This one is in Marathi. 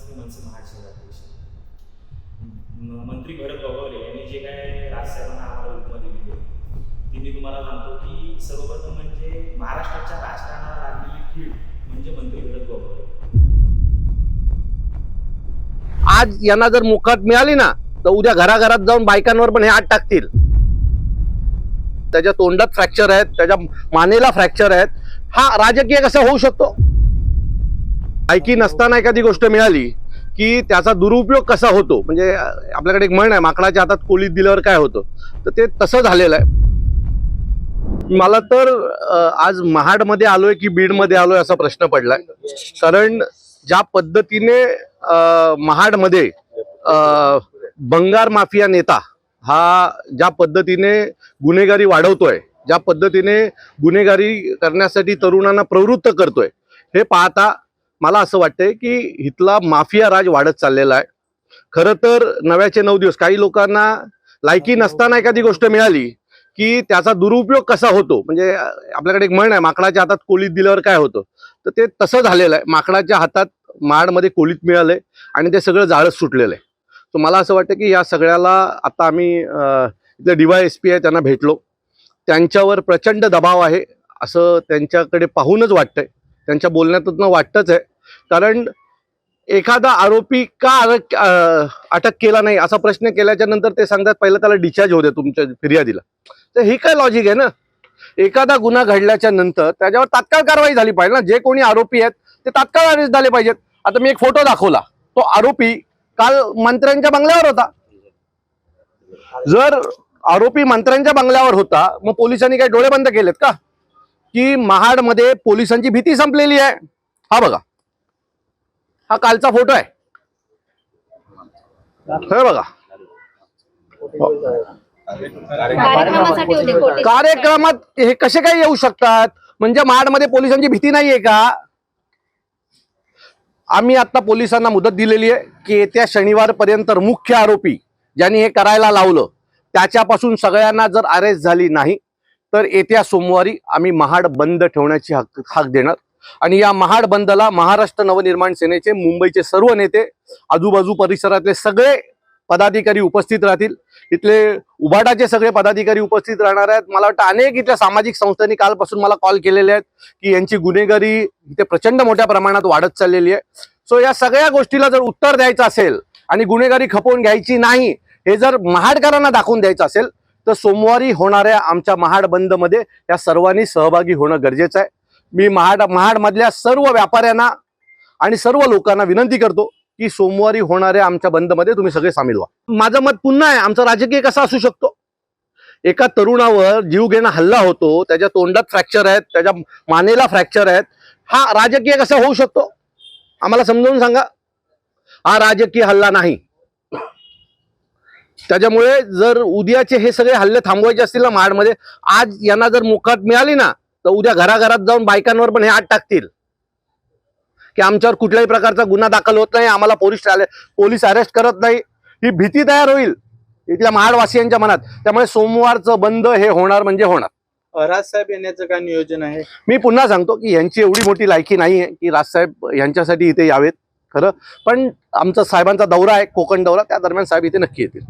श्री मनसे महाड मंत्री भरत गोगावले यांनी जे काय राजसाहेबांना आम्हाला उपमा दिलेली आहे ती मी तुम्हाला सांगतो की सर्वप्रथम म्हणजे महाराष्ट्राच्या राजकारणाला लागलेली कीड म्हणजे मंत्री भरत गोगावले आज यांना जर मुखात मिळाली ना तर उद्या घराघरात जाऊन बायकांवर पण हे आत टाकतील. त्याच्या तोंडात फ्रॅक्चर आहेत त्याच्या मानेला फ्रॅक्चर आहेत. हा राजकीय कसा होऊ शकतो? ऐकी नसताना एखादी गोष्ट मिळाली की त्याचा दुरुपयोग कसा होतो? म्हणजे आपल्याकडे एक म्हण आहे माकडाच्या हातात कोलीत दिल्यावर काय होतं? तर ते तसं झालेलं आहे. मला तर आज महाडमध्ये आलोय की बीडमध्ये आलोय असा प्रश्न पडलाय. कारण ज्या पद्धतीने महाडमध्ये बंगार माफिया नेता हा ज्या पद्धतीने गुन्हेगारी वाढवतोय ज्या पद्धतीने गुन्हेगारी करण्यासाठी तरुणांना प्रवृत्त करतोय हे पाहता मला असं वाटतंय की इथला माफिया राज वाढत चाललेला आहे. खरं तर नव्याचे नऊ दिवस काही लोकांना लायकी नसताना एखादी गोष्ट मिळाली की त्याचा दुरुपयोग कसा होतो? म्हणजे आपल्याकडे एक म्हण आहे माकडाच्या हातात कोलीत दिल्यावर काय होतं? तर ते तसं झालेलं आहे. माकडाच्या हातात माडमध्ये कोलीत मिळालंय आणि ते सगळं जाळच सुटलेलं आहे. तर मला असं वाटतं की या सगळ्याला आता आम्ही अं, इथले डीवाय एस पी आहे त्यांना भेटलो. त्यांच्यावर प्रचंड दबाव आहे असं त्यांच्याकडे पाहूनच वाटतंय. त्यांच्या बोलण्यातून वाटतंच आहे. कारण एखादा आरोपी का अटक केला नाही असा प्रश्न केल्याच्यानंतर ते सांगतात पहिलं त्याला डिस्चार्ज होऊ तुमच्या फिर्यादीला. तर ही काय लॉजिक आहे ना? एखादा गुन्हा घडल्याच्या नंतर त्याच्यावर तात्काळ कारवाई झाली पाहिजे ना. जे कोणी आरोपी आहेत ते तात्काळ अरेस्ट झाले पाहिजेत. आता मी एक फोटो दाखवला. तो आरोपी काल मंत्र्यांच्या बंगल्यावर होता. जर आरोपी मंत्र्यांच्या बंगल्यावर होता मग पोलिसांनी काही डोळे बंद केलेत का? की महाडमध्ये पोलिसांची भीती संपलेली आहे. हा बघा. हा कालचा फोटो आहे. हे बघा. कार्यक्रमात हे कसे काय येऊ शकतात? म्हणजे महाडमध्ये पोलिसांची भीती नाहीये का? आम्ही आता पोलिसांना मुदत दिलेली आहे की येत्या शनिवारपर्यंत मुख्य आरोपी ज्यांनी हे करायला लावलं त्याच्यापासून सगळ्यांना जर अरेस्ट झाली नाही तर येत्या सोमवारी आम्ही महाड बंद ठेवण्याची हक हाक देणार. आणि या महाड बंदला महाराष्ट्र नवनिर्माण सेनेचे मुंबईचे सर्व नेते आजूबाजू परिसरातले सगळे पदाधिकारी उपस्थित राहतील. इथले उभाटाचे सगळे पदाधिकारी उपस्थित राहणार आहेत. मला वाटतं अनेक इथल्या सामाजिक संस्थांनी कालपासून मला कॉल केलेले आहेत की यांची गुन्हेगारी इथे प्रचंड मोठ्या प्रमाणात वाढत चाललेली आहे. सो या सगळ्या गोष्टीला जर उत्तर द्यायचं असेल आणि गुन्हेगारी खपवून घ्यायची नाही हे जर महाडकरांना दाखवून द्यायचं असेल तर सोमवारी होणाऱ्या आमच्या महाड बंदमध्ये या सर्वांनी सहभागी होणं गरजेचं आहे. मी महाड महाडमधल्या सर्व व्यापाऱ्यांना आणि सर्व लोकांना विनंती करतो की सोमवारी होणाऱ्या आमच्या बंदमध्ये तुम्ही सगळे सामील व्हा. माझं मत पुन्हा आहे आमचा राजकीय कसा असू शकतो? एका तरुणावर जीव घेणं हल्ला होतो त्याच्या तोंडात फ्रॅक्चर आहेत त्याच्या मानेला फ्रॅक्चर आहेत हा राजकीय कसा होऊ शकतो? आम्हाला समजावून सांगा. हा राजकीय हल्ला नाही. त्याच्यामुळे जर उद्याचे हे सगळे हल्ले थांबवायचे असतील ना महाडमध्ये आज यांना जर मोकाट मिळाली ना तर उद्या घराघरात जाऊन बायकांवर पण हे आत टाकतील. की आमच्यावर कुठल्याही प्रकारचा गुन्हा दाखल होत नाही आम्हाला पोलीस पोलीस अरेस्ट करत नाही. ही भीती तयार होईल इथल्या महाडवासियांच्या मनात. त्यामुळे सोमवारचं बंद हे होणार म्हणजे होणार. राजसाहेब येण्याचं काय नियोजन आहे? मी पुन्हा सांगतो की यांची एवढी मोठी लायकी नाही आहे की राजसाहेब यांच्यासाठी इथे यावेत खरं. पण आमचा साहेबांचा दौरा आहे कोकण दौरा त्या दरम्यान साहेब इथे नक्की येतील.